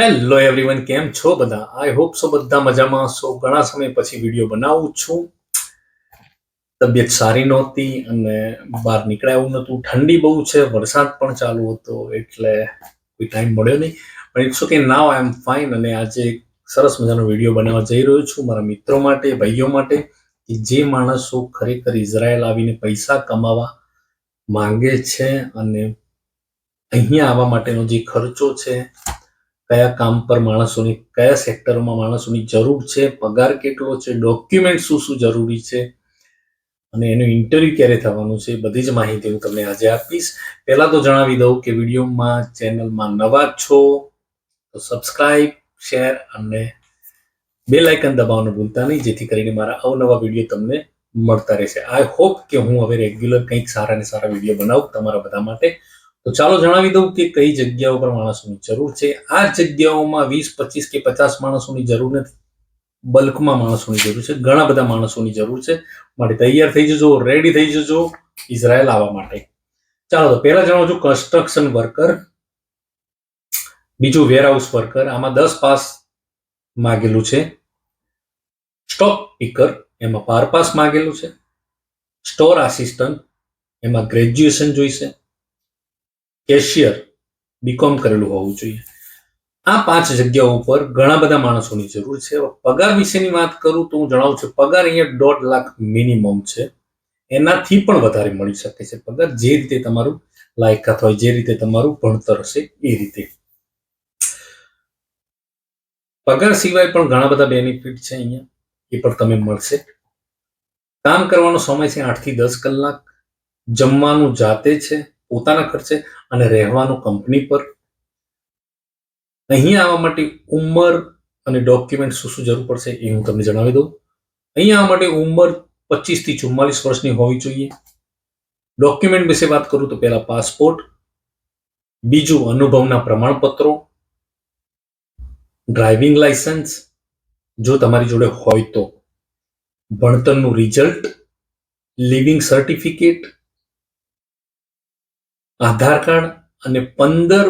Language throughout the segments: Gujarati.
હેલો એવરીવન કેમ છો બધા? આઈ હોપ સો બધા મજામાં સો ઘણા સમય પછી વીડિયો બનાવું છું. તબિયત સારી નહોતી અને બહાર નીકળ્યા એવું નહોતું. ઠંડી બહુ છે, વરસાદ પણ ચાલુ હતો, એટલે કોઈ ટાઈમ મળ્યો નહીં. પણ it's okay now I am fine અને આજે એક સરસ મજાનો વીડિયો બનાવવા જઈ રહ્યો છું મારા મિત્રો માટે, ભાઈઓ માટે, કે જે માણસો ખરેખર ઇઝરાયલ આવીને પૈસા કમાવા માંગે છે અને અહીંયા આવવા માટેનો જે ખર્ચો છે કયા કામ પર માણસોની, કયા સેક્ટરમાં માણસોની જરૂર છે, પગાર કેટલો છે ડોક્યુમેન્ટ શું શું જરૂરી છે, અને એનું ઇન્ટરવ્યુ ક્યારે થવાનું છે બધી જ માહિતી હું તમને આજે આપીશ. પહેલાં તો જણાવી દઉં કે વિડીયોમાં ચેનલમાં નવા છો, તો સબસ્ક્રાઈબ શેર અને બે લાઇકન દબાવવાનું ભૂલતા નહીં, જેથી કરીને મારા અવનવા વીડિયો તમને મળતા રહેશે. આઈ હોપ કે હું હવે રેગ્યુલર કંઈક સારા ને સારા વીડિયો બનાવું તમારા બધા માટે. તો ચાલો જણાવી દઉં કે કઈ જગ્યાઓ પર માણસોની જરૂર છે. આ જગ્યાઓમાં વીસ, પચીસ કે પચાસ માણસોની જરૂર નથી. બલ્કમાં માણસોની જરૂર છે. ઘણા બધા માણસોની જરૂર છે. માટે તૈયાર થઈ જજો રેડી થઈ જજો, ઇઝરાયલ આવવા માટે. ચાલો તો પહેલા જણાવું છું કન્સ્ટ્રક્શન વર્કર બીજું વેરહાઉસ વર્કર આમાં દસ પાસ માગેલું છે. સ્ટોક પીકર એમાં બાર પાસ માગેલું છે. સ્ટોર આસિસ્ટન્ટ એમાં ગ્રેજ્યુએશન જોઈશે. કેશિયર બીકોમ કરેલું હોવું જોઈએ. આ પાંચ જગ્યાઓ ઉપર ઘણા બધા માણસોની જરૂર છે. પગાર વિશેની વાત કરું તો હું જણાવું છું, પગાર અહીંયા દોઢ લાખ મિનિમમ છે. એનાથી પણ વધારે મળી શકે છે પગાર. જે રીતે તમારું લાયકાત હોય, જે રીતે તમારું ભણતર હશે, એ રીતે. પગાર સિવાય પણ ઘણા બધા બેનિફિટ છે અહીંયા. એ પણ તમે મળશે. કામ કરવાનો સમય છે આઠથી દસ કલાક. જમવાનું જાતે છે, પોતાના ખર્ચે. અને રહેવાનું કંપની પર. અહીંયા આવવા માટે ઉંમર અને ડોક્યુમેન્ટ શું શું જરૂર પડશે એ હું તમને જણાવી દઉં. અહીંયા આવવા માટે ઉંમર પચીસથી ચુમ્માલીસ વર્ષની હોવી જોઈએ. ડોક્યુમેન્ટ વિશે વાત કરું તો પહેલાં પાસપોર્ટ બીજું અનુભવના પ્રમાણપત્રો ડ્રાઇવિંગ લાયસન્સ જો તમારી જોડે હોય તો. ભણતરનું result leaving certificate Aadhaar card અને પંદર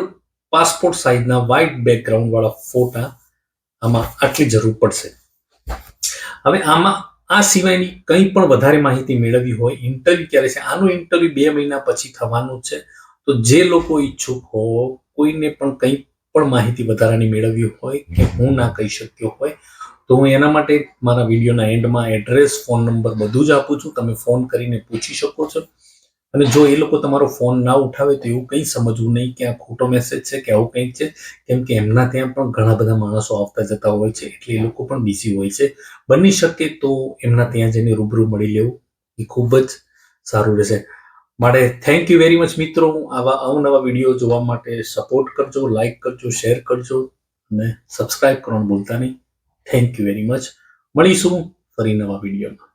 પાસપોર્ટ સાઇઝના વ્હાઇટ બેકગ્રાઉન્ડ વાળા ફોટા આમાં આટલી જરૂર પડશે. હવે આમાં આ સિવાયની કંઈ પણ વધારે માહિતી મેળવવી હોય ઇન્ટરવ્યુ ક્યારે છે, આનું ઇન્ટરવ્યુ બે મહિના પછી થવાનું છે, તો જે લોકો ઈચ્છુક હો કોઈને પણ કંઈ પણ માહિતી વધારાની મેળવવી હોય કે હું ના કહી શક્યો હોય, તો હું એના માટે મારા વિડીયોના એન્ડમાં એડ્રેસ ફોન નંબર બધું જ આપું છું. તમે ફોન કરીને પૂછી શકો છો. અને જો એ લોકો તમારો ફોન ના ઉઠાવે તો એવું કંઈ સમજવું નહીં કે આ ખોટો મેસેજ છે કે આવું કંઈક છે. કેમ કે એમના ત્યાં પણ ઘણા બધા માણસો આવતા જતા હોય છે, એટલે એ લોકો પણ બિઝી હોય છે. બની શકે તો એમના ત્યાં જઈને રૂબરૂ મળી લેવું. એ ખૂબ જ સારું રહેશે. માટે થેન્ક યુ વેરી મચ મિત્રો. આવા અવનવા વીડિયો જોવા માટે સપોર્ટ કરજો લાઈક કરજો શેર કરજો અને સબસ્ક્રાઇબ કરવાનું ભૂલતા નહીં. થેન્ક યુ વેરી મચ મળીશું ફરી નવા વિડીયોમાં.